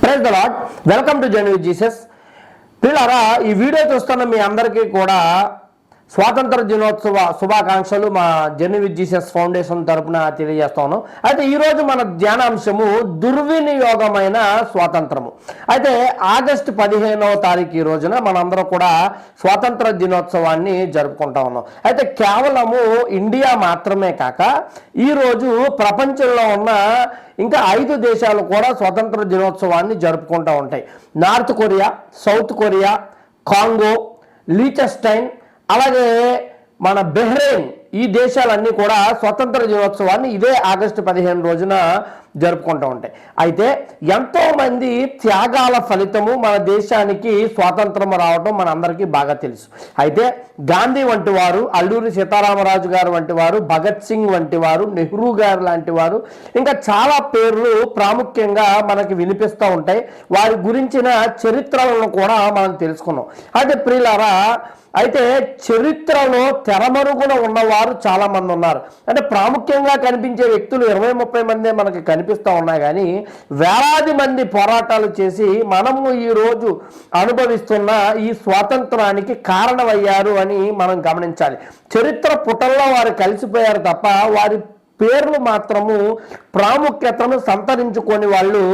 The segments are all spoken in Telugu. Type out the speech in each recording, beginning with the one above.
Praise the lord welcome to journey with Jesus పిల్లరా ఈ వీడియో చూస్తున్న మీ అందరికీ కూడా స్వాతంత్ర దినోత్సవ శుభాకాంక్షలు మా జర్నీ విత్ జీసస్ ఫౌండేషన్ తరపున తెలియజేస్తాను. అయితే ఈరోజు మన ధ్యానాంశము దుర్వినియోగమైన స్వాతంత్రము. అయితే ఆగస్టు పదిహేనవ తారీఖు ఈ రోజున మనందరం కూడా స్వాతంత్ర దినోత్సవాన్ని జరుపుకుంటా ఉన్నాం. అయితే కేవలము ఇండియా మాత్రమే కాక ఈరోజు ప్రపంచంలో ఉన్న ఇంకా ఐదు దేశాలు కూడా స్వతంత్ర దినోత్సవాన్ని జరుపుకుంటూ ఉంటాయి. North Korea South Korea Congo Liechtenstein అలాగే మన బెహ్రెయిన్ ఈ దేశాలన్నీ కూడా స్వతంత్ర దినోత్సవాన్ని ఇదే ఆగస్టు పదిహేను రోజున జరుపుకుంటూ ఉంటాయి. అయితే ఎంతోమంది త్యాగాల ఫలితము మన దేశానికి స్వాతంత్రం రావడం మనందరికీ బాగా తెలుసు. అయితే గాంధీ వంటి వారు అల్లూరి సీతారామరాజు గారు వంటి వారు భగత్ సింగ్ వంటి వారు నెహ్రూ గారు లాంటి వారు ఇంకా చాలా పేర్లు ప్రాముఖ్యంగా మనకి వినిపిస్తూ ఉంటాయి. వారి గురించిన చరిత్రలను కూడా మనం తెలుసుకున్నాం. అయితే ప్రియులారా అయితే చరిత్రలో తెరమరుగున ఉన్నవారు చాలా మంది ఉన్నారు. అంటే ప్రాముఖ్యంగా కనిపించే వ్యక్తులు ఇరవై ముప్పై మందే మనకి కనిపిస్తూ ఉన్నాయి. కానీ వేలాది మంది పోరాటాలు చేసి మనము ఈ రోజు అనుభవిస్తున్న ఈ స్వాతంత్రానికి కారణమయ్యారు అని మనం గమనించాలి. చరిత్ర పుటల్లో వారు కలిసిపోయారు తప్ప వారి పేర్లు మాత్రము ప్రాముఖ్యతను సంతరించుకొని వాళ్ళు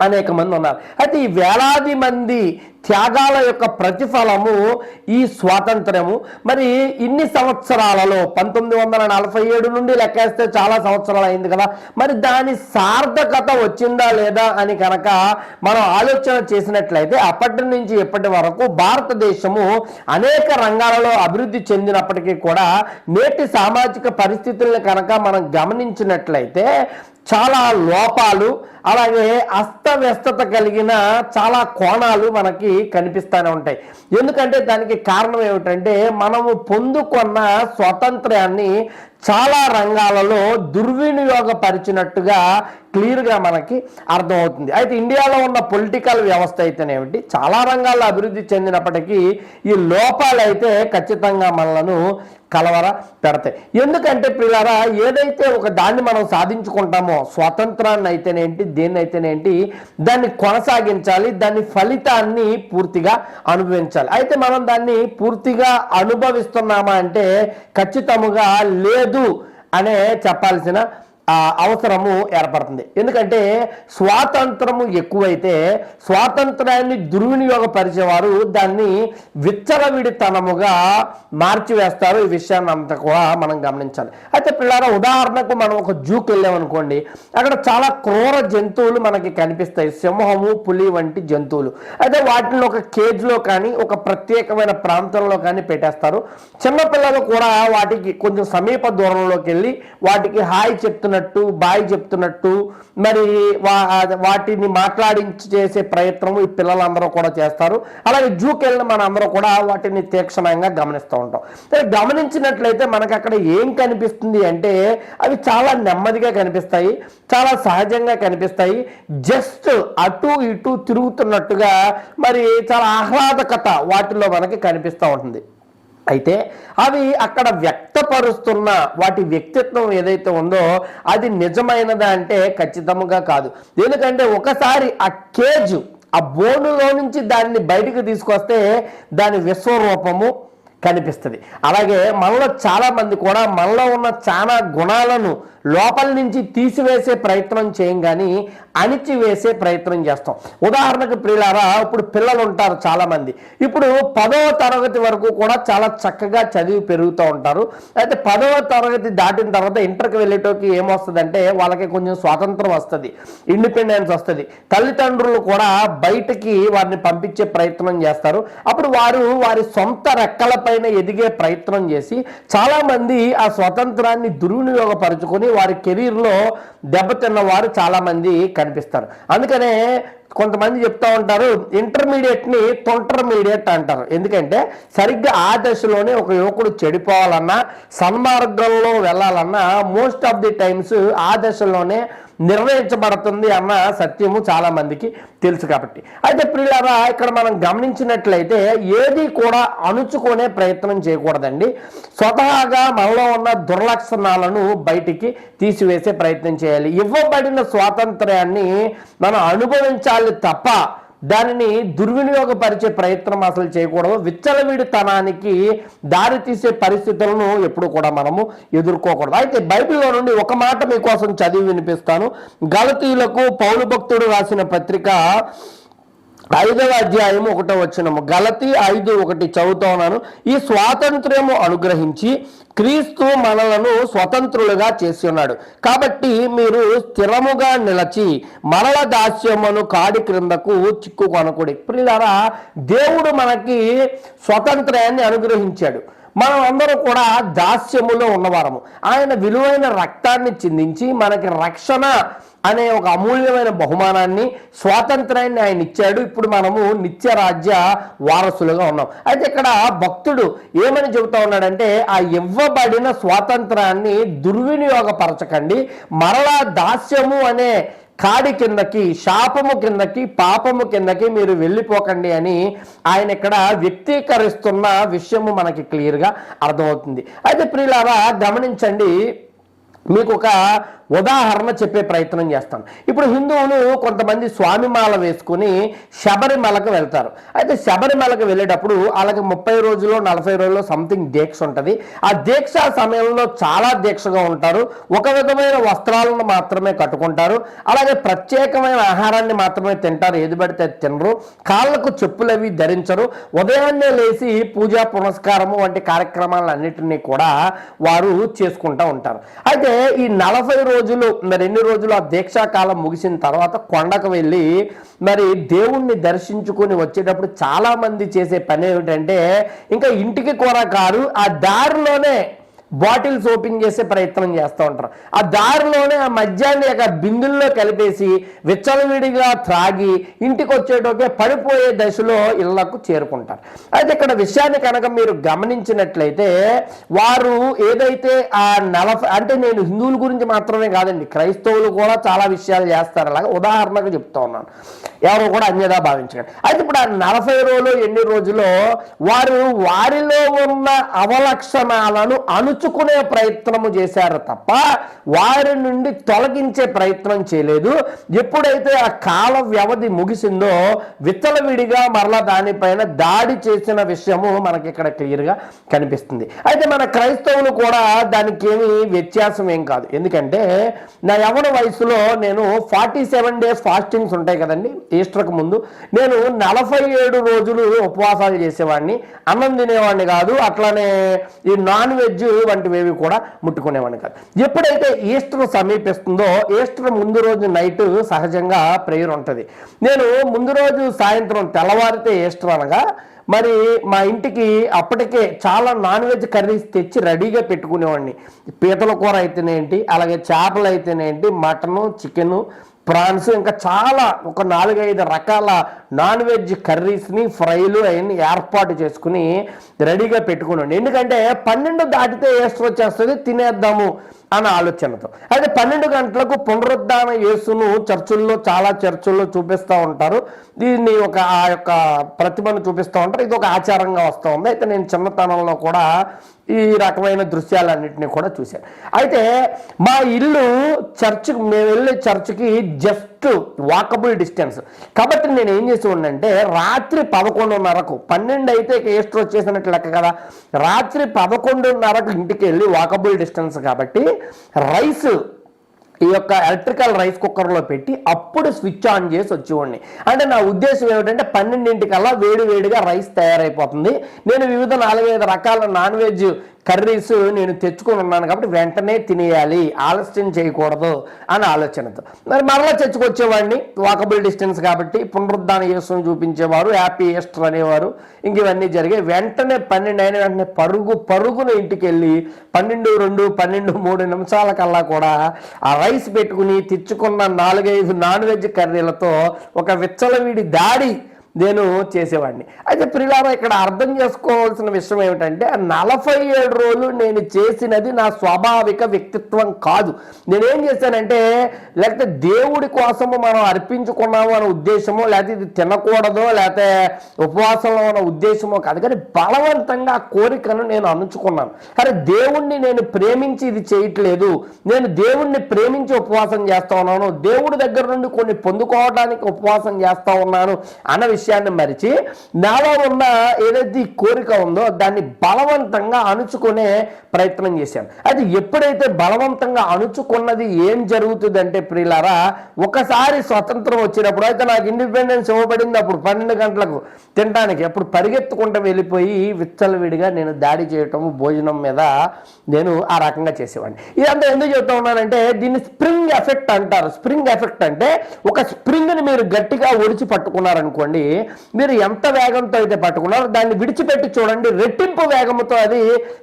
అనేక మంది ఉన్నారు. అయితే ఈ వేలాది మంది త్యాగాల యొక్క ప్రతిఫలము ఈ స్వాతంత్రము మరి ఇన్ని సంవత్సరాలలో పంతొమ్మిది వందల నలభై ఏడు నుండి లెక్కేస్తే చాలా సంవత్సరాలు అయింది కదా. మరి దాని సార్థకత వచ్చిందా లేదా అని కనుక మనం ఆలోచన చేసినట్లయితే అప్పటి నుంచి ఇప్పటి వరకు భారతదేశము అనేక రంగాలలో అభివృద్ధి చెందినప్పటికీ కూడా నేటి సామాజిక పరిస్థితులను కనుక మనం గమనించినట్లయితే చాలా లోపాలు అలాగే అస్తవ్యస్తత కలిగిన చాలా కోణాలు మనకి కనిపిస్తూనే ఉంటాయి. ఎందుకంటే దానికి కారణం ఏమిటంటే మనము పొందుకున్న స్వాతంత్ర్యాన్ని చాలా రంగాలలో దుర్వినియోగపరిచినట్టుగా క్లియర్గా మనకి అర్థమవుతుంది. అయితే ఇండియాలో ఉన్న పొలిటికల్ వ్యవస్థ అయితేనేమిటి? చాలా రంగాల్లో అభివృద్ధి చెందినప్పటికీ ఈ లోపాలు అయితే ఖచ్చితంగా మనలను కలవర పెడతాయి. ఎందుకంటే పిల్లరా ఏదైతే ఒక దాన్ని మనం సాధించుకుంటామో స్వాతంత్రాన్ని అయితేనేంటి దేన్ని అయితేనేంటి దాన్ని కొనసాగించాలి దాని ఫలితాన్ని పూర్తిగా అనుభవించాలి. అయితే మనం దాన్ని పూర్తిగా అనుభవిస్తున్నామా అంటే ఖచ్చితముగా లేదు అనే చెప్పాల్సిన అవసరము ఏర్పడుతుంది. ఎందుకంటే స్వాతంత్రము ఎక్కువైతే స్వాతంత్రాన్ని దుర్వినియోగపరిచేవారు దాన్ని విచ్చలవిడితనముగా మార్చివేస్తారు. ఈ విషయాన్ని అంతా కూడా మనం గమనించాలి. అయితే పిల్లల ఉదాహరణకు మనం ఒక జూకి వెళ్ళామనుకోండి అక్కడ చాలా క్రూర జంతువులు మనకి కనిపిస్తాయి. సింహము పులి వంటి జంతువులు. అయితే వాటిని ఒక కేజ్లో కానీ ఒక ప్రత్యేకమైన ప్రాంతంలో కానీ పెట్టేస్తారు. చిన్నపిల్లలు కూడా వాటికి కొంచెం సమీప దూరంలోకి వెళ్ళి వాటికి హాయ్ చెప్తున్నట్టు బాయ్ చెప్తున్నట్టు మరి వాటిని మాట్లాడించి చేసే ప్రయత్నం ఈ పిల్లలందరూ కూడా చేస్తారు. అలాగే జూకి వెళ్ళిన మన అందరూ కూడా వాటిని తీక్షణంగా గమనిస్తూ ఉంటాం. గమనించినట్లయితే మనకు అక్కడ ఏం కనిపిస్తుంది అంటే అవి చాలా నెమ్మదిగా కనిపిస్తాయి చాలా సహజంగా కనిపిస్తాయి. జస్ట్ అటు ఇటు తిరుగుతున్నట్టుగా మరి చాలా ఆహ్లాదకత వాటిలో మనకి కనిపిస్తూ ఉంటుంది. అయితే అవి అక్కడ వ్యక్తపరుస్తున్న వాటి వ్యక్తిత్వం ఏదైతే ఉందో అది నిజమైనదా అంటే ఖచ్చితంగా కాదు. ఎందుకంటే ఒకసారి ఆ కేజు ఆ బోనులో నుంచి దాన్ని బయటకు తీసుకొస్తే దాని విశ్వరూపము కనిపిస్తుంది. అలాగే మనలో చాలామంది కూడా మనలో ఉన్న చాలా గుణాలను లోపల నుంచి తీసివేసే ప్రయత్నం చేయం కానీ అణిచివేసే ప్రయత్నం చేస్తాం. ఉదాహరణకు ప్రియులారా ఇప్పుడు పిల్లలు ఉంటారు చాలామంది. ఇప్పుడు పదవ తరగతి వరకు కూడా చాలా చక్కగా చదివి పెరుగుతూ ఉంటారు. అయితే పదవ తరగతి దాటిన తర్వాత ఇంటర్కి వెళ్ళేటోకి ఏమొస్తుందంటే వాళ్ళకి కొంచెం స్వాతంత్రం వస్తుంది. ఇండిపెండెన్స్ వస్తుంది. తల్లిదండ్రులు కూడా బయటకి వారిని పంపించే ప్రయత్నం చేస్తారు. అప్పుడు వారు వారి సొంత రెక్కలపై రెక్కలపైన ఎదిగే ప్రయత్నం చేసి చాలామంది ఆ స్వతంత్రాన్ని దుర్వినియోగపరుచుకొని వారి కెరీర్లో దెబ్బతిన్న వారు చాలామంది కనిపిస్తారు. అందుకనే కొంతమంది చెప్తా ఉంటారు ఇంటర్మీడియట్ని తొంటర్మీడియట్ అంటారు. ఎందుకంటే సరిగ్గా ఆ దశలోనే ఒక యువకుడు చెడిపోవాలన్నా సన్మార్గంలో వెళ్ళాలన్నా మోస్ట్ ఆఫ్ ది టైమ్స్ ఆ దశలోనే నిర్ణయించబడుతుంది అన్న సత్యము చాలా మందికి తెలుసు కాబట్టి. అయితే ప్రియులారా ఇక్కడ మనం గమనించినట్లయితే ఏది కూడా అణుచుకునే ప్రయత్నం చేయకూడదండి. స్వతహాగా మనలో ఉన్న దుర్లక్షణాలను బయటికి తీసివేసే ప్రయత్నం చేయాలి. ఇవ్వబడిన స్వాతంత్ర్యాన్ని మనం అనుభవించాలి తప్ప దానిని దుర్వినియోగపరిచే ప్రయత్నం అసలు చేయకూడదు. విచ్చలవిడితనానికి దారి తీసే పరిస్థితులను ఎప్పుడు కూడా మనము ఎదుర్కోకూడదు. అయితే బైబిల్లో నుండి ఒక మాట మీకోసం చదివి వినిపిస్తాను. గలతీయులకు పౌరు భక్తుడు రాసిన పత్రిక ఐదవ అధ్యాయము ఒకటో వచ్చినము గలతి ఐదు ఒకటి చదువుతా ఉన్నాను. ఈ స్వాతంత్ర్యము అనుగ్రహించి క్రీస్తు మనలను స్వతంత్రులుగా చేసి ఉన్నాడు. కాబట్టి మీరు స్థిరముగా నిలచి మరల దాస్యమును కాడి క్రిందకు చిక్కుకొనకూడి ప్రియులారా దేవుడు మనకి స్వతంత్రాన్ని అనుగ్రహించాడు. మనం అందరూ కూడా దాస్యములో ఉన్నవారము. ఆయన విలువైన రక్తాన్ని చిందించి మనకి రక్షణ అనే ఒక అమూల్యమైన బహుమానాన్ని స్వాతంత్రాన్ని ఆయన ఇచ్చాడు. ఇప్పుడు మనము నిత్య రాజ్య వారసులుగా ఉన్నాం. అయితే ఇక్కడ భక్తుడు ఏమని చెబుతా ఉన్నాడంటే ఆ ఇవ్వబడిన స్వాతంత్రాన్ని దుర్వినియోగపరచకండి. మరలా దాస్యము అనే కాడి కిందకి శాపము కిందకి పాపము కిందకి మీరు వెళ్ళిపోకండి అని ఆయన ఇక్కడ వ్యక్తీకరిస్తున్న విషయము మనకి క్లియర్గా అర్థమవుతుంది. అయితే ప్రియులారా గమనించండి. మీకు ఒక ఉదాహరణ చెప్పే ప్రయత్నం చేస్తాను ఇప్పుడు హిందువులు కొంతమంది స్వామిమాల వేసుకుని శబరిమలకు వెళ్తారు. అయితే శబరిమలకు వెళ్ళేటప్పుడు వాళ్ళకి ముప్పై రోజుల్లో నలభై రోజుల్లో సంథింగ్ దీక్ష ఉంటుంది. ఆ దీక్ష సమయంలో చాలా దీక్షగా ఉంటారు. ఒక విధమైన వస్త్రాలను మాత్రమే కట్టుకుంటారు. అలాగే ప్రత్యేకమైన ఆహారాన్ని మాత్రమే తింటారు. ఏది పడితే తినరు. కాళ్ళకు చెప్పులవి ధరించరు. ఉదయాన్నే లేచి పూజా పునస్కారము వంటి కార్యక్రమాలన్నింటినీ కూడా వారు చేసుకుంటూ ఉంటారు. అయితే ఈ నలభై రోజులు మరి ఎన్ని రోజులు ఆ దీక్షాకాలం ముగిసిన తర్వాత కొండకు వెళ్ళి మరి దేవుణ్ణి దర్శించుకుని వచ్చేటప్పుడు చాలా మంది చేసే పని ఏమిటంటే ఇంకా ఇంటికి కూర కారు ఆ దారిలోనే బాటిల్స్ ఓపెన్ చేసే ప్రయత్నం చేస్తూ ఉంటారు. ఆ దారిలోనే ఆ మద్యాన్ని ఒక బిందుల్లో కలిపేసి విచ్చలవిడిగా త్రాగి ఇంటికి వచ్చేటోకే పడిపోయే దశలో ఇళ్ళకు చేరుకుంటారు. అయితే ఇక్కడ విషయాన్ని కనుక మీరు గమనించినట్లయితే వారు ఏదైతే ఆ నలభై అంటే నేను హిందువుల గురించి మాత్రమే కాదండి క్రైస్తవులు కూడా చాలా విషయాలు చేస్తారు. అలాగే ఉదాహరణకు చెప్తా ఉన్నాను. ఎవరు కూడా అన్యదా భావించకండి. అయితే ఇప్పుడు ఆ నలభై రోజులు ఎన్ని రోజులో వారు వారిలో ఉన్న అవలక్షణాలను అణుచుకునే ప్రయత్నము చేశారు తప్ప వారి నుండి తొలగించే ప్రయత్నం చేయలేదు. ఎప్పుడైతే ఆ కాల వ్యవధి ముగిసిందో విత్తలవిడిగా మరలా దానిపైన దాడి చేసిన విషయము మనకి ఇక్కడ క్లియర్గా కనిపిస్తుంది. అయితే మన క్రైస్తవులు కూడా దానికి ఏమి వ్యత్యాసం ఏం కాదు. ఎందుకంటే నా యవన వయసులో నేను ఫార్టీ సెవెన్ డేస్ ఫాస్టింగ్స్ ఉంటాయి కదండి. ఈస్టర్కు ముందు నేను నలభై ఏడు రోజులు ఉపవాసాలు చేసేవాడిని. అన్నం తినేవాడిని కాదు. అట్లానే ఈ నాన్ వెజ్ వంటివి కూడా ముట్టుకునేవాడిని కాదు. ఎప్పుడైతే ఈస్టర్ సమీపిస్తుందో ఈస్టర్ ముందు రోజు నైట్ సహజంగా ప్రేయర్ ఉంటుంది. నేను ముందు రోజు సాయంత్రం తెల్లవారితే ఈస్టర్ అనగా మరి మా ఇంటికి అప్పటికే చాలా నాన్ వెజ్ కర్రీస్ తెచ్చి రెడీగా పెట్టుకునేవాడిని. పీతల కూర అయితేనేంటి అలాగే చేపలు అయితేనేంటి మటను చికెను ప్రాన్స్ ఇంకా చాలా ఒక నాలుగైదు రకాల నాన్ వెజ్ కర్రీస్ని ఫ్రైలు అవన్నీ ఏర్పాటు చేసుకుని రెడీగా పెట్టుకున్నాను ఎందుకంటే పన్నెండు దాటితే ఏసు వచ్చేస్తుంది తినేద్దాము అన్న ఆలోచనతో. అయితే పన్నెండు గంటలకు పునరుద్ధాన యేసును చర్చుల్లో చాలా చర్చుల్లో చూపిస్తూ ఉంటారు. దీన్ని ఒక ఆ యొక్క ప్రతిభను చూపిస్తూ ఉంటారు. ఇది ఒక ఆచారంగా వస్తూ ఉంది. అయితే నేను చిన్నతనంలో కూడా ఈ రకమైన దృశ్యాలన్నింటినీ కూడా చూశాను. అయితే మా ఇల్లు చర్చ్ మేము వెళ్ళే చర్చ్కి జస్ట్ వాకబుల్ డిస్టెన్స్. కాబట్టి నేను ఏం చేశాను? అంటే రాత్రి పదకొండున్నరకు పన్నెండు అయితే ఈస్టర్ వచ్చేసినట్టు లెక్క కదా. రాత్రి పదకొండున్నరకు ఇంటికి వెళ్ళి వాకబుల్ డిస్టెన్స్ కాబట్టి రైస్ ఈ యొక్క ఎలక్ట్రికల్ రైస్ కుక్కర్లో పెట్టి అప్పుడు స్విచ్ ఆన్ చేసి వచ్చేవాడిని. అంటే నా ఉద్దేశం ఏమిటంటే పన్నెండింటికల్లా వేడి వేడిగా రైస్ తయారైపోతుంది. నేను వివిధ నాలుగైదు రకాల నాన్ వెజ్ కర్రీస్ నేను తెచ్చుకొని ఉన్నాను కాబట్టి వెంటనే తినేయాలి ఆలస్యం చేయకూడదు అని ఆలోచనతో. మరి మరలా తెచ్చుకొచ్చేవాడిని వాకబుల్ డిస్టెన్స్ కాబట్టి పునరుద్ధాన యేసును చూపించేవారు హ్యాపీ ఈస్టర్ అనేవారు. ఇంక ఇవన్నీ జరిగాయి. వెంటనే పన్నెండు అయిన వెంటనే పరుగు పరుగున ఇంటికి వెళ్ళి పన్నెండు రెండు పన్నెండు మూడు నిమిషాల కల్లా కూడా ఆ రైస్ పెట్టుకుని తెచ్చుకున్న నాలుగైదు నాన్ వెజ్ కర్రీలతో ఒక విచ్చలవిడి దాడి నేను చేసేవాడిని. అయితే ప్రిలారా ఇక్కడ అర్థం చేసుకోవాల్సిన విషయం ఏమిటంటే నలభై ఏడు రోజులు నేను చేసినది నా స్వాభావిక వ్యక్తిత్వం కాదు. నేనేం చేశానంటే లేకపోతే దేవుడి కోసము మనం అర్పించుకున్నాము అనే ఉద్దేశమో లేకపోతే ఇది తినకూడదో లేకపోతే ఉపవాసంలో ఉన్న ఉద్దేశమో కాదు. కానీ బలవంతంగా కోరికను నేను అణుచుకున్నాను అరే దేవుణ్ణి నేను ప్రేమించి ఇది చేయట్లేదు. నేను దేవుణ్ణి ప్రేమించి ఉపవాసం చేస్తా ఉన్నాను. దేవుడి దగ్గర నుండి కొన్ని పొందుకోవడానికి ఉపవాసం చేస్తా ఉన్నాను అన్న విషయం విషయాన్ని మరిచి నాలో ఉన్న ఏదైతే కోరిక ఉందో దాన్ని బలవంతంగా అణుచుకునే ప్రయత్నం చేశాను. అది ఎప్పుడైతే బలవంతంగా అణుచుకున్నది ఏం జరుగుతుందంటే ప్రియులారా ఒకసారి స్వతంత్రం వచ్చినప్పుడు అయితే నాకు ఇండిపెండెన్స్ ఇవ్వబడింది. అప్పుడు పన్నెండు గంటలకు తినడానికి అప్పుడు పరిగెత్తుకుంటూ వెళ్ళిపోయి విచ్చలవిడిగా నేను దాడి చేయటం భోజనం మీద నేను ఆ రకంగా చేసేవాడిని. ఇదంతా ఎందుకు చెప్తా ఉన్నానంటే దీన్ని స్ప్రింగ్ ఎఫెక్ట్ అంటారు. స్ప్రింగ్ ఎఫెక్ట్ అంటే ఒక స్ప్రింగ్ని మీరు గట్టిగా ఒడిచి పట్టుకున్నారనుకోండి మీరు ఎంత వేగంతో అయితే పట్టుకున్నారో దాన్ని విడిచిపెట్టి చూడండి. రెట్టింపు వేగంతో అది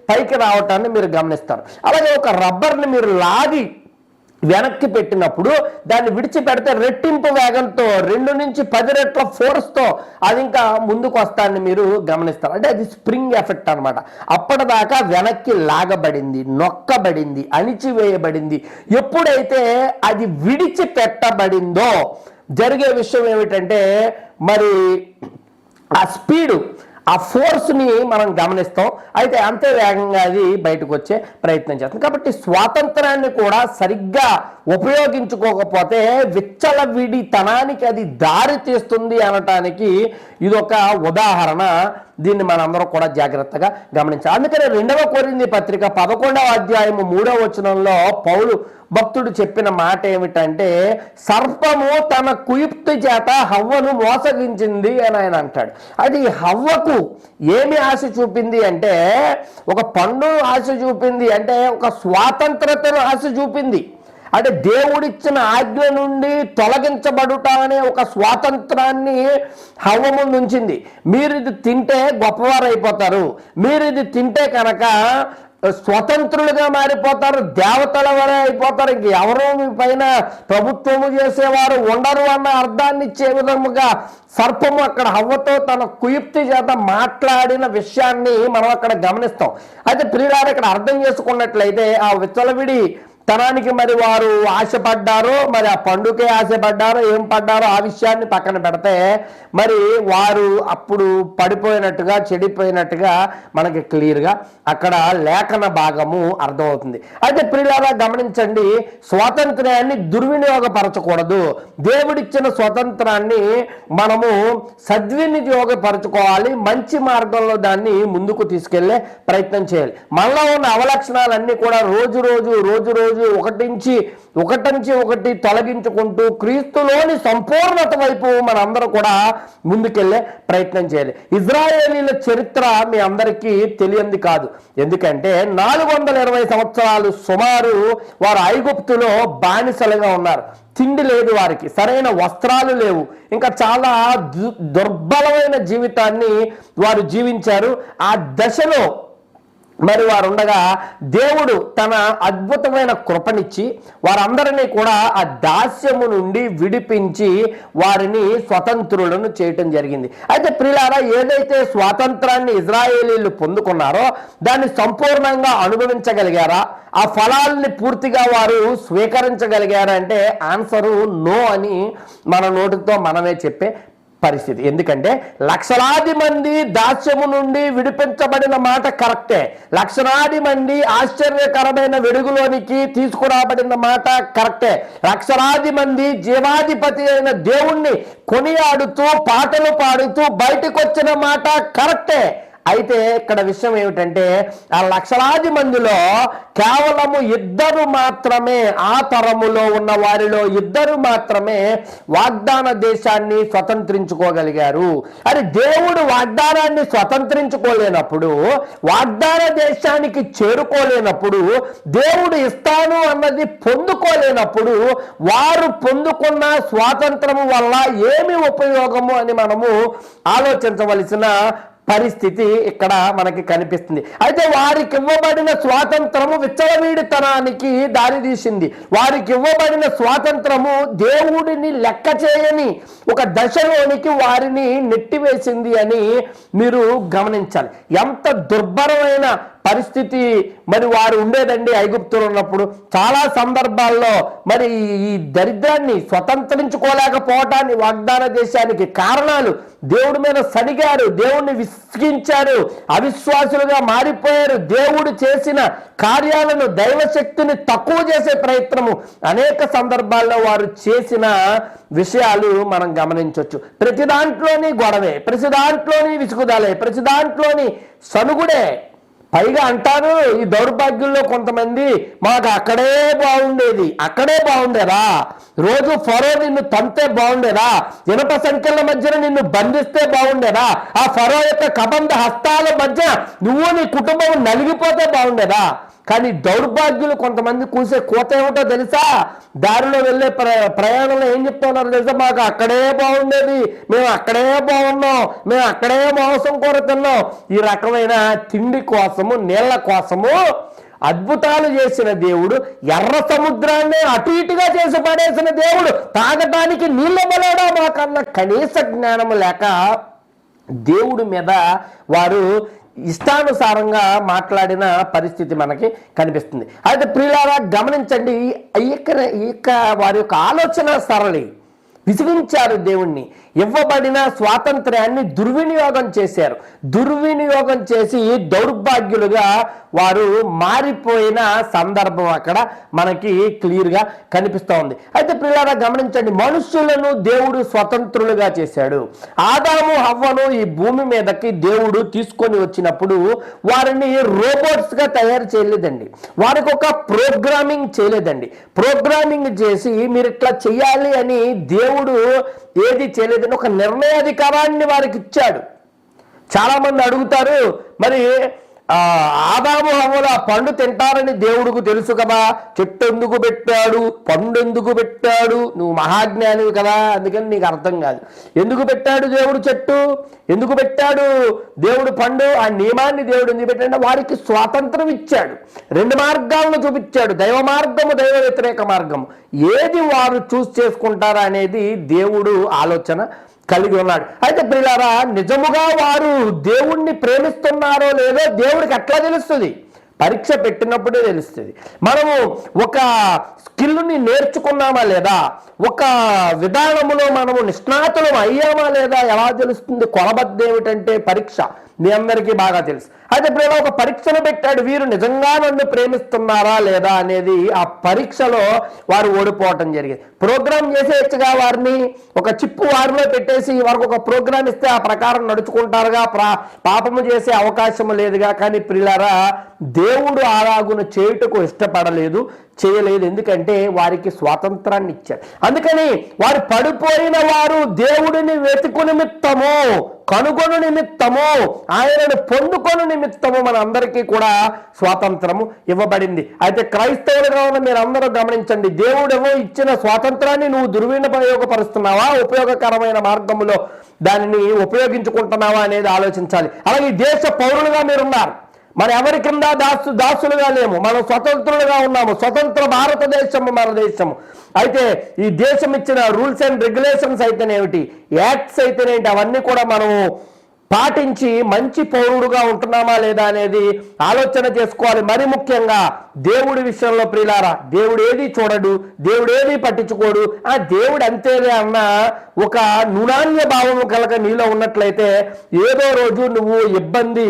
పైకి రావటాన్ని మీరు గమనిస్తారు. అలాగే ఒక రబ్బర్ని మీరు లాగి వెనక్కి పెట్టినప్పుడు దాన్ని విడిచిపెడితే రెట్టింపు వేగంతో రెండు నుంచి పది రెట్ల ఫోర్స్తో అది ఇంకా ముందుకు వస్తాన్ని మీరు గమనిస్తారు. అంటే అది స్ప్రింగ్ ఎఫెక్ట్ అనమాట అప్పటిదాకా వెనక్కి లాగబడింది నొక్కబడింది అణిచివేయబడింది. ఎప్పుడైతే అది విడిచిపెట్టబడిందో జరిగే విషయం ఏమిటంటే మరి ఆ స్పీడు ఆ ఫోర్స్ని మనం గమనిస్తాం. అయితే అంతే వేగంగా అది బయటకు వచ్చే ప్రయత్నం చేస్తాం కాబట్టి స్వాతంత్రాన్ని కూడా సరిగ్గా ఉపయోగించుకోకపోతే విచ్చలవిడితనానికి అది దారి తీస్తుంది అనటానికి ఇదొక ఉదాహరణ. దీన్ని మనందరం కూడా జాగ్రత్తగా గమనించాలి. అందుకని రెండవ కోరింది పత్రిక పదకొండవ అధ్యాయము మూడవ వచనంలో పౌలు భక్తుడు చెప్పిన మాట ఏమిటంటే సర్పము తన కుయుప్తి చేత హవ్వను మోసగించింది అని ఆయన అంటాడు. అది హవ్వకు ఏమి ఆశ చూపింది అంటే ఒక పండు ఆశ చూపింది అంటే ఒక స్వాతంత్రతను ఆశ చూపింది. అంటే దేవుడిచ్చిన ఆజ్ఞ నుండి తొలగించబడుట అనే ఒక స్వాతంత్రాన్ని హవ్వ ముందు ఉంచింది మీరు ఇది తింటే గొప్పవారు అయిపోతారు మీరు ఇది తింటే కనుక స్వతంత్రులుగా మారిపోతారు దేవతల వరే అయిపోతారు. ఇంక ఎవరో మీ పైన ప్రభుత్వము చేసేవారు ఉండరు అన్న అర్థాన్ని ఇచ్చే విధముగా సర్పము అక్కడ హవ్వతో తన కుయుక్తి చేత మాట్లాడిన విషయాన్ని మనం అక్కడ గమనిస్తాం. అయితే ప్రియులారు ఇక్కడ అర్థం చేసుకున్నట్లయితే ఆ విచ్చలవిడి తనానికి మరి వారు ఆశపడ్డారో మరి ఆ పండుగే ఆశపడ్డారో ఏం పడ్డారో ఆ విషయాన్ని పక్కన పెడితే మరి వారు అప్పుడు పడిపోయినట్టుగా చెడిపోయినట్టుగా మనకి క్లియర్గా అక్కడ లేఖన భాగము అర్థమవుతుంది. అయితే ప్రియులారా గమనించండి స్వాతంత్ర్యాన్ని దుర్వినియోగపరచకూడదు. దేవుడిచ్చిన స్వతంత్రాన్ని మనము సద్వినియోగపరచుకోవాలి మంచి మార్గంలో దాన్ని ముందుకు తీసుకెళ్ళే ప్రయత్నం చేయాలి. మనలో ఉన్న అవలక్షణాలన్నీ కూడా రోజు రోజు రోజు రోజు ఒకటించి ఒకటించి ఒకటి తొలగించుకుంటూ క్రీస్తులోని సంపూర్ణత వైపు మనందరూ కూడా ముందుకెళ్ళే ప్రయత్నం చేయాలి. ఇజ్రాయేలీల చరిత్ర మీ అందరికీ తెలియంది కాదు. ఎందుకంటే నాలుగు వందల ఇరవై సంవత్సరాలు సుమారు వారు ఐగుప్తులో బానిసలుగా ఉన్నారు. తిండి లేదు వారికి సరైన వస్త్రాలు లేవు. ఇంకా చాలా దు- దుర్బలమైన జీవితాన్ని వారు జీవించారు. ఆ దశలో మరి వారు ఉండగా దేవుడు తన అద్భుతమైన కృపనిచ్చి వారందరినీ కూడా ఆ దాస్యము నుండి విడిపించి వారిని స్వతంత్రులను చేయటం జరిగింది. అయితే ప్రిలారా ఏదైతే స్వాతంత్రాన్ని ఇజ్రాయేలీలు పొందుకున్నారో దాన్ని సంపూర్ణంగా అనుభవించగలిగారా? ఆ ఫలాల్ని పూర్తిగా వారు స్వీకరించగలిగారంటే ఆన్సరు నో అని మన నోటితో మనమే చెప్పే పరిస్థితి. ఎందుకంటే లక్షలాది మంది దాస్యము నుండి విడిపించబడిన మాట కరెక్టే. లక్షలాది మంది ఆశ్చర్యకరమైన వెలుగులోనికి తీసుకురాబడిన మాట కరెక్టే. లక్షలాది మంది జీవాధిపతి అయిన దేవుణ్ణి కొనియాడుతూ పాటలు పాడుతూ బయటకు వచ్చిన మాట కరెక్టే. అయితే ఇక్కడ విషయం ఏమిటంటే ఆ లక్షలాది మందిలో కేవలము ఇద్దరు మాత్రమే ఆ తరములో ఉన్న వారిలో ఇద్దరు మాత్రమే వాగ్దాన దేశాన్ని స్వతంత్రించుకోగలిగారు. అది దేవుడు వాగ్దానాన్ని స్వతంత్రించుకోలేనప్పుడు వాగ్దాన దేశానికి చేరుకోలేనప్పుడు దేవుడు ఇస్తాను అన్నది పొందుకోలేనప్పుడు వారు పొందుకున్న స్వాతంత్రము వల్ల ఏమి ఉపయోగము అని మనము ఆలోచించవలసిన పరిస్థితి ఇక్కడ మనకి కనిపిస్తుంది. అయితే వారికి ఇవ్వబడిన స్వాతంత్రము విచ్చలవీడితనానికి దారితీసింది వారికి ఇవ్వబడిన స్వాతంత్రము దేవుడిని లెక్క చేయని ఒక దశలోనికి వారిని నెట్టివేసింది అని మీరు గమనించాలి. ఎంత దుర్భరమైన పరిస్థితి మరి వారు ఉండేదండి ఐగుప్తులు ఉన్నప్పుడు. చాలా సందర్భాల్లో మరి ఈ దరిద్రాన్ని స్వతంత్రించుకోలేకపోవటాన్ని వాగ్దాన దేశానికి కారణాలు దేవుడి మీద సడిగారు దేవుణ్ణి విసిగించారు అవిశ్వాసులుగా మారిపోయారు. దేవుడు చేసిన కార్యాలను దైవశక్తిని తక్కువ చేసే ప్రయత్నము అనేక సందర్భాల్లో వారు చేసిన విషయాలు మనం గమనించవచ్చు ప్రతి దాంట్లోని గొడవే ప్రతి దాంట్లోని విసుగుదలే ప్రతి దాంట్లోని సనుగుడే పైగా అంటారు ఈ దౌర్భాగ్యంలో కొంతమంది మాకు అక్కడే బాగుండేది అక్కడే బాగుండేరా రోజు ఫరో నిన్ను తంతే బాగుండేరా ఇనప సంఖ్యల మధ్యన నిన్ను బంధిస్తే బాగుండేరా ఆ ఫరో యొక్క కబంధ హస్తాల మధ్య నువ్వు నీ కుటుంబం నలిగిపోతే బాగుండేదా? కానీ దౌర్భాగ్యులు కొంతమంది కూసే కోత ఏమిటో తెలుసా? దారిలో వెళ్ళే ప్ర ప్రయాణంలో ఏం చెప్తున్నారు తెలుసా? మాకు అక్కడే బాగుండేది మేము అక్కడే బాగున్నాం మేము అక్కడే మాంసం కూర తిన్నాం. ఈ రకమైన తిండి కోసము నీళ్ళ కోసము అద్భుతాలు చేసిన దేవుడు ఎర్ర సముద్రాన్ని అటు ఇటుగా చేసి పడేసిన దేవుడు తాగటానికి నీళ్ళ బలడా మాకన్నా కనీస జ్ఞానం లేక దేవుడి మీద వారు ఇష్టానుసారంగా మాట్లాడిన పరిస్థితి మనకి కనిపిస్తుంది. అయితే ప్రియులారా గమనించండి ఈ యొక్క ఈ యొక్క వారి యొక్క ఆలోచన సరళి. విసిగించారు దేవుణ్ణి. ఇవ్వబడిన స్వాతంత్ర్యాన్ని దుర్వినియోగం చేశారు. దుర్వినియోగం చేసి దౌర్భాగ్యులుగా వారు మారిపోయిన సందర్భం అక్కడ మనకి క్లియర్గా కనిపిస్తూ ఉంది. అయితే పిల్లల గమనించండి మనుషులను దేవుడు స్వతంత్రులుగా చేశాడు. ఆదాము హవ్వను ఈ భూమి మీదకి దేవుడు తీసుకొని వచ్చినప్పుడు వారిని రోబోట్స్గా తయారు చేయలేదండి. వారికి ఒక ప్రోగ్రామింగ్ చేయలేదండి. ప్రోగ్రామింగ్ చేసి మీరు ఇట్లా చేయాలి అని దేవుడు ఏది చేయలేదు. చేయలేదని ఒక నిర్ణయాధికారాన్ని వారికి ఇచ్చాడు. చాలా మంది అడుగుతారు మరి ఆదాము హవ్వలు ఆ పండు తింటారని దేవుడికి తెలుసు కదా. చెట్టు ఎందుకు పెట్టాడు? పండు ఎందుకు పెట్టాడు? నువ్వు మహాజ్ఞానివి కదా అందుకని నీకు అర్థం కాదు. ఎందుకు పెట్టాడు దేవుడు చెట్టు? ఎందుకు పెట్టాడు దేవుడు పండు? ఆ నియమాన్ని దేవుడు ఎందుకు పెట్టాడు వారికి స్వాతంత్రం ఇచ్చాడు. రెండు మార్గాలను చూపించాడు. దైవ మార్గము దైవ వ్యతిరేక మార్గము. ఏది వారు చూస్ చేసుకుంటారా అనేది దేవుడు ఆలోచన. కలిగి ఉన్నాడు. అయితే ప్రిలారా నిజముగా వారు దేవుణ్ణి ప్రేమిస్తున్నారో లేదో దేవుడికి ఎట్లా తెలుస్తుంది. పరీక్ష పెట్టినప్పుడే తెలుస్తుంది. మనము ఒక స్కిల్ని నేర్చుకున్నామా లేదా? ఒక విధానములో మనము నిష్ణాతులం అయ్యామా లేదా? ఎలా తెలుస్తుంది? కొలబద్ద ఏమిటంటే పరీక్ష. మీ అందరికీ బాగా తెలుసు. అయితే ఇప్పుడు ఒక పరీక్షను పెట్టాడు వీరు నిజంగా నన్ను ప్రేమిస్తున్నారా లేదా అనేది ఆ పరీక్షలో వారు ఓడిపోవటం జరిగింది. ప్రోగ్రామ్ చేసేయచ్చుగా వారిని ఒక చిప్పు వారిలో పెట్టేసి వారికి ఒక ప్రోగ్రామ్ ఇస్తే ఆ ప్రకారం నడుచుకుంటారుగా పాపము చేసే అవకాశం లేదుగా. కానీ ప్రియులారా దేవుడు అలాగున చేయుటకు ఇష్టపడలేదు చేయలేదు. ఎందుకంటే వారికి స్వాతంత్రాన్ని ఇచ్చారు అందుకని వారు పడిపోయిన వారు దేవుడిని వెతుకు నిమిత్తము కనుగొను నిమిత్తము ఆయనను పొందుకొను నిమిత్తము. మన అందరికీ కూడా స్వాతంత్రము ఇవ్వబడింది. అయితే క్రైస్తవులుగా ఉన్న మీరు అందరూ గమనించండి. దేవుడు ఇచ్చిన స్వాతంత్రాన్ని నువ్వు దుర్వినియోగపరుస్తున్నావా ఉపయోగకరమైన మార్గములో దానిని ఉపయోగించుకుంటున్నావా అనేది ఆలోచించాలి. అలాగే ఈ దేశ పౌరులుగా మీరున్నారు. మన ఎవరి కింద దాసు దాసులుగా లేము? మనం స్వతంత్రులుగా ఉన్నాము. స్వతంత్ర భారతదేశము మన దేశము. అయితే ఈ దేశం ఇచ్చిన రూల్స్ అండ్ రెగ్యులేషన్స్ అయితేనేమిటి యాక్ట్స్ అయితేనేంటి అవన్నీ కూడా మనము పాటించి మంచి పౌరుడుగా ఉంటున్నామా లేదా అనేది ఆలోచన చేసుకోవాలి. మరి ముఖ్యంగా దేవుడి విషయంలో ప్రియులారా దేవుడు ఏది చూడడు దేవుడు ఏది పట్టించుకోడు ఆ దేవుడు అంతేదే అన్న ఒక నునాన్య భావము కనుక నీలో ఉన్నట్లయితే ఏదో రోజు నువ్వు ఇబ్బంది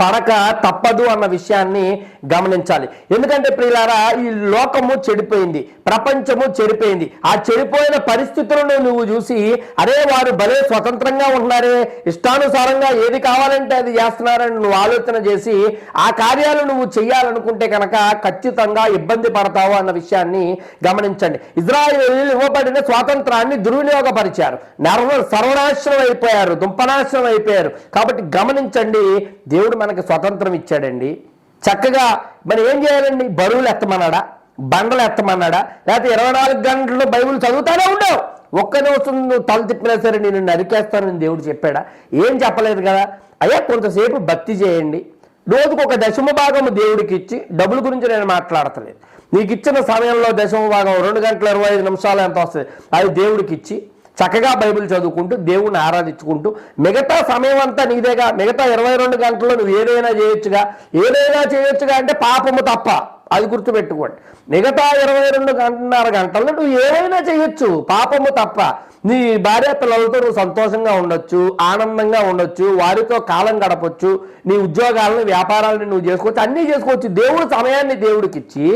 పడక తప్పదు అన్న విషయాన్ని గమనించాలి. ఎందుకంటే ప్రియులారా ఈ లోకము చెడిపోయింది ప్రపంచము చెడిపోయింది. ఆ చెడిపోయిన పరిస్థితులను నువ్వు చూసి అరే వారు భలే స్వతంత్రంగా ఉన్నారే ఇష్టానుసారంగా ఏది కావాలంటే అది చేస్తున్నారని నువ్వు ఆలోచన చేసి ఆ కార్యాలు నువ్వు చేయాలనుకుంటే కనుక ఖచ్చితంగా ఇబ్బంది పడతావు అన్న విషయాన్ని గమనించండి. ఇజ్రాయేల్ ఇవ్వబడిన స్వాతంత్రాన్ని దుర్వినియోగపరిచారు. నర్వ సర్వనాశనం అయిపోయారు దుంపనాశనం అయిపోయారు. కాబట్టి గమనించండి దేవుడు మనకి స్వతంత్రం ఇచ్చాడండి. చక్కగా మరి ఏం చేయాలండి? బరువులు ఎత్తమన్నాడా? బండలు ఎత్తమన్నాడా? లేకపోతే ఇరవై నాలుగు గంటలు బైబిల్ చదువుతానే ఉండవు. ఒక్క నిమిషం నువ్వు తల తిప్పినా సరే నేను నరికేస్తానని దేవుడు చెప్పాడా? ఏం చెప్పలేదు కదా? అయ్యా కొంతసేపు భక్తి చేయండి. రోజుకు ఒక దశమ భాగం దేవుడికి ఇచ్చి డబ్బుల గురించి నేను మాట్లాడతలేదు. నీకు ఇచ్చిన సమయంలో దశమ భాగం రెండు గంటల ఇరవై ఐదు నిమిషాలు ఎంత వస్తుంది? అది దేవుడికి ఇచ్చి చక్కగా బైబిల్ చదువుకుంటూ దేవుణ్ణి ఆరాధించుకుంటూ మిగతా సమయం అంతా నీదేగా మిగతా ఇరవై రెండు గంటల్లో నువ్వు ఏదైనా చేయొచ్చుగా ఏదైనా చేయొచ్చుగా అంటే పాపము తప్ప. అది గుర్తుపెట్టుకోండి. మిగతా ఇరవై రెండు గంటన్నర గంటల్లో నువ్వు ఏమైనా చేయొచ్చు. పాపము తప్ప. నీ భార్య పిల్లలతో నువ్వు సంతోషంగా ఉండొచ్చు ఆనందంగా ఉండొచ్చు వారితో కాలం గడపొచ్చు నీ ఉద్యోగాలను వ్యాపారాలను నువ్వు చేసుకోవచ్చు అన్నీ చేసుకోవచ్చు. దేవుడు సమయాన్ని దేవుడికిచ్చి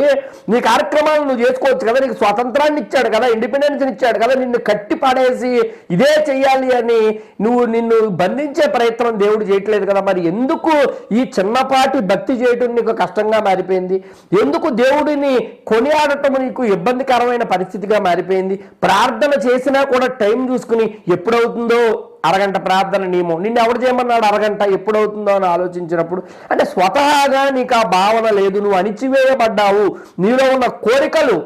నీ కార్యక్రమాలను నువ్వు చేసుకోవచ్చు కదా. నీకు స్వతంత్రాన్ని ఇచ్చాడు కదా ఇండిపెండెన్స్ని ఇచ్చాడు కదా. నిన్ను కట్టి పడేసి ఇదే చెయ్యాలి అని నువ్వు నిన్ను బంధించే ప్రయత్నం దేవుడు చేయట్లేదు కదా. మరి ఎందుకు ఈ చిన్నపాటి భక్తి చేయటం నీకు కష్టంగా మారిపోయింది? ఎందుకు దేవుడిని కొనియాడటం నీకు ఇబ్బందికరమైన పరిస్థితిగా మారిపోయింది? ప్రార్థన చేసినా కూడా టైం చూసుకుని ఎప్పుడవుతుందో? అరగంట ప్రార్థన నియమం. నిన్ను ఎవడు చేయమన్నాడు? అరగంట ఎప్పుడవుతుందో అని ఆలోచించినప్పుడు అంటే స్వతహాగా నీకు ఆ భావన లేదు నువ్వు అణిచివేయబడ్డావు. నీలో ఉన్న కోరికలు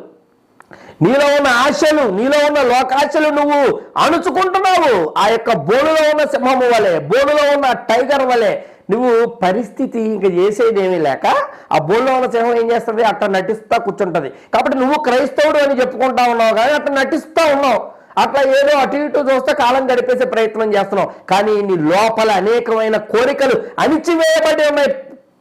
నీలో ఉన్న ఆశలు నీలో ఉన్న లోకాశలు నువ్వు అణుచుకుంటున్నావు. ఆ యొక్క బోనులో ఉన్న సింహము వలె బోనులో ఉన్న టైగర్ వలె నువ్వు పరిస్థితి ఇంకా చేసేదేమీ లేక ఆ బోల్లో ఉన్న సింహం ఏం చేస్తుంది? అట్లా నటిస్తా కూర్చుంటది. కాబట్టి నువ్వు క్రైస్తవుడు అని చెప్పుకుంటా ఉన్నావు కానీ అట్లా నటిస్తా ఉన్నావు. అట్లా ఏదో అటు ఇటు చూస్తే కాలం గడిపేసే ప్రయత్నం చేస్తున్నావు. కానీ నీ లోపల అనేకమైన కోరికలు అణిచివేయబడి ఉన్నాయి.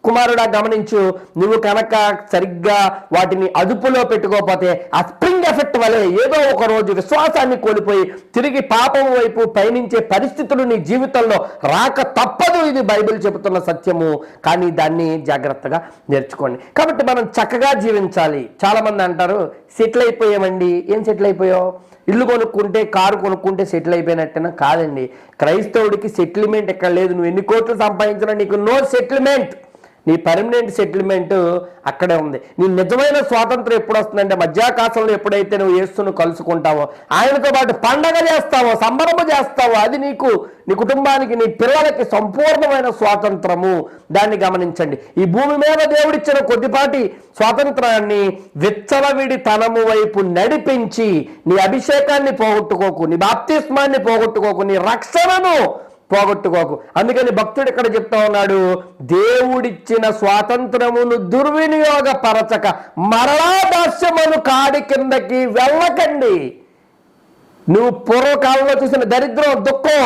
కుమారుడా గమనించు నువ్వు కనుక సరిగ్గా వాటిని అదుపులో పెట్టుకోకపోతే ఆ స్ప్రింగ్ ఎఫెక్ట్ వలె ఏదో ఒక రోజు విశ్వాసాన్ని కోల్పోయి తిరిగి పాపం వైపు పయనించే పరిస్థితులు నీ జీవితంలో రాక తప్పదు ఇది బైబిల్ చెబుతున్న సత్యము. కానీ దాన్ని జాగ్రత్తగా నేర్చుకోండి. కాబట్టి మనం చక్కగా జీవించాలి. చాలామంది అంటారు సెటిల్ అయిపోయామండి. ఏం సెటిల్ అయిపోయావు? ఇల్లు కొనుక్కుంటే కారు కొనుక్కుంటే సెటిల్ అయిపోయినట్టేనా? కాదండి. క్రైస్తవుడికి సెటిల్మెంట్ ఎక్కడ లేదు. నువ్వు ఎన్ని కోట్లు సంపాదించినా నీకు నో సెటిల్మెంట్. నీ పర్మనెంట్ సెటిల్మెంట్ అక్కడే ఉంది. నీ నిజమైన స్వాతంత్రం ఎప్పుడు వస్తుందంటే మధ్యాకాశంలో ఎప్పుడైతే నువ్వు యేసును కలుసుకుంటావో ఆయనతో పాటు పండగ చేస్తావో సంబరము చేస్తావో అది నీకు నీ కుటుంబానికి నీ పిల్లలకి సంపూర్ణమైన స్వాతంత్రము. దాన్ని గమనించండి. ఈ భూమి మీద దేవుడిచ్చిన కొద్దిపాటి స్వాతంత్రాన్ని విచ్చలవిడి తనము వైపు నడిపించి నీ అభిషేకాన్ని పోగొట్టుకోకు నీ బాప్తిస్మాన్ని పోగొట్టుకోకు నీ రక్షణను పోగొట్టుకోకు. అందుకని భక్తుడు ఇక్కడ చెప్తా ఉన్నాడు దేవుడిచ్చిన స్వాతంత్రమును దుర్వినియోగపరచక మరలా దాస్యమును కాడి కిందకి వెళ్ళకండి. నువ్వు పూర్వకాలంలో చూసిన దరిద్రం దుఃఖం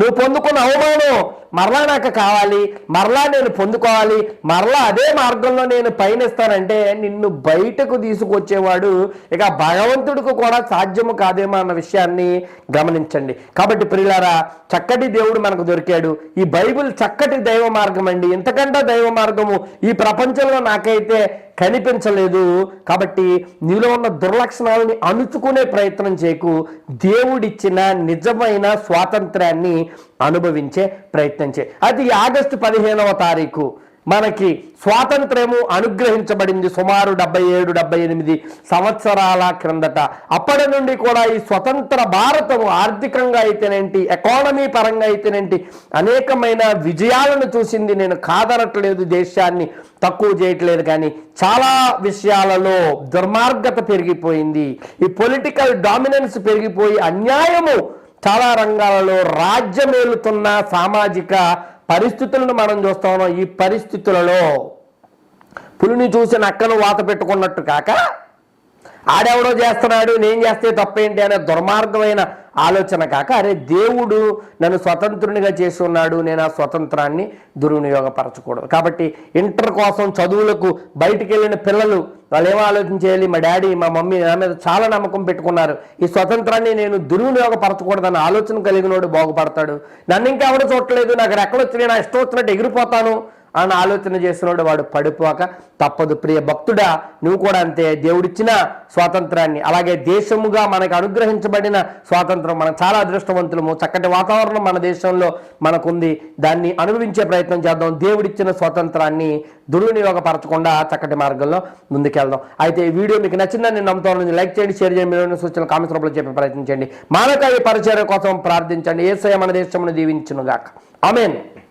నువ్వు పొందుకున్న అవమానం మరలా నాకు కావాలి మరలా నేను పొందుకోవాలి మరలా అదే మార్గంలో నేను పయనిస్తానంటే నిన్ను బయటకు తీసుకొచ్చేవాడు ఇక భగవంతుడికి కూడా సాధ్యము కాదేమో అన్న విషయాన్ని గమనించండి. కాబట్టి ప్రియులారా చక్కటి దేవుడు మనకు దొరికాడు. ఈ బైబిల్ చక్కటి దైవ మార్గం అండి. ఇంతకంటే దైవ మార్గము ఈ ప్రపంచంలో నాకైతే కనిపించలేదు. కాబట్టి నీలో ఉన్న దుర్లక్షణాలని అణుచుకునే ప్రయత్నం చేయకు. దేవుడిచ్చిన నిజమైన స్వాతంత్రాన్ని అనుభవించే ప్రయత్నం చేయి. అది ఆగస్టు పదిహేనవ తారీఖు. మనకి స్వాతంత్రము అనుగ్రహించబడింది సుమారు డెబ్బై ఏడు డెబ్బై ఎనిమిది సంవత్సరాల క్రిందట. అప్పటి నుండి కూడా ఈ స్వతంత్ర భారతము ఆర్థికంగా అయితేనేంటి ఎకానమీ పరంగా అయితేనేంటి అనేకమైన విజయాలను చూసింది నేను కాదనట్లేదు దేశాన్ని తక్కువ చేయట్లేదు కానీ చాలా విషయాలలో దుర్మార్గత పెరిగిపోయింది. ఈ పొలిటికల్ డామినెన్స్ పెరిగిపోయి అన్యాయము చాలా రంగాలలో రాజ్యమేలుతున్న సామాజిక పరిస్థితులను మనం చూస్తా ఉన్నాం. ఈ పరిస్థితులలో పులిని చూసి నక్కను వాత పెట్టుకున్నట్టు కాక ఆడెవడో చేస్తున్నాడు నేను చేస్తే తప్పేంటి అనే దుర్మార్గమైన ఆలోచన కాక అరే దేవుడు నన్ను స్వతంత్రునిగా చేసి ఉన్నాడు నేను ఆ స్వతంత్రాన్ని దుర్వినియోగపరచకూడదు. కాబట్టి ఇంటర్ కోసం చదువులకు బయటికి వెళ్ళిన పిల్లలు వాళ్ళు ఏం ఆలోచించేయాలి మా డాడీ మా మమ్మీ నా మీద చాలా నమ్మకం పెట్టుకున్నారు. ఈ స్వతంత్రాన్ని నేను దుర్వినియోగపరచకూడదన్న ఆలోచన కలిగినోడు బాగుపడతాడు. నన్ను ఇంకెవడు చూడలేదు నాకు రెక్కలు వచ్చి నా ఇష్టం వచ్చినట్టు ఎగిరిపోతాను. అని ఆలోచన చేసినోడు వాడు పడిపోక తప్పదు. ప్రియ భక్తుడా నువ్వు కూడా అంతే. దేవుడిచ్చిన స్వాతంత్రాన్ని అలాగే దేశముగా మనకు అనుగ్రహించబడిన స్వాతంత్రం మనం చాలా అదృష్టవంతులము. చక్కటి వాతావరణం మన దేశంలో మనకుంది. దాన్ని అనుభవించే ప్రయత్నం చేద్దాం. దేవుడిచ్చిన స్వాతంత్రాన్ని దుర్వినియోగపరచకుండా చక్కటి మార్గంలో ముందుకెళ్దాం. అయితే ఈ వీడియో మీకు నచ్చిందని నమ్ముతాను లైక్ చేయండి షేర్ చేయండి మీరు సూచనలు కామెంట్స్ రూపంలో చెప్పే ప్రయత్నించండి మానకాయ పరిచయం కోసం ప్రార్థించండి. ఏసయ మన దేశమును దీవించునుగాక. ఆమెన్.